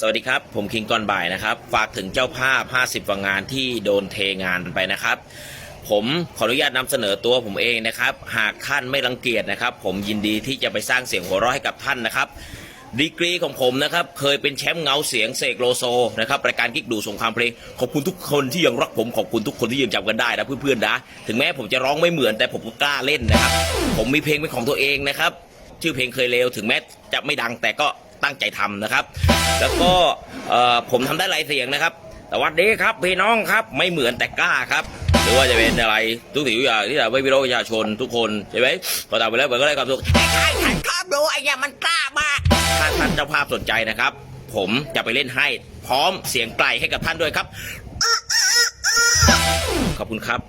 สวัสดีครับ ผมคิงก่อนบ่ายนะครับ ฝากถึงเจ้าภาพ 50 ว่างานที่โดนเทงานไปนะครับ ผมขออนุญาตนำเสนอตัวผมเองนะครับ หากท่านไม่รังเกียจนะครับ ผมยินดีที่จะไปสร้างเสียงหัวเราะให้กับท่านนะครับดีกรีของผมนะครับ เคยเป็นแชมป์เงาเสียงเสกโลโซนะครับรายการกิ๊กดูสงครามเพลง ขอบคุณทุกคนที่ยังรักผมขอบคุณทุกคนที่ยังจำกันได้นะเพื่อนๆนะถึงแม้ผมจะร้องไม่เหมือนแต่ผมก็กล้าเล่นนะครับ ผมมีเพลงเป็นของตัวเองนะครับ ชื่อเพลงเคยเลวถึงแม้จะไม่ดังแต่ก็ ตั้งใจทำนะครับ แล้วก็เอ่อผมทำได้หลายเสียงนะครับสวัสดีครับพี่น้องครับไม่เหมือนแต่กล้าครับ หรือว่าจะเป็นอะไรทุกสิ่งทุกอย่างที่จะไม่พิโรธประชาชนทุกคนใช่ไหมพอทำไปแล้วมันก็ได้ความสุขใช่ฉันชอบดูไอ้เนี่ยมันกล้ามากถ้าท่านเจ้าภาพสนใจนะครับ ผมจะไปเล่นให้พร้อมเสียงไกลให้กับท่านด้วยครับขอบคุณครับ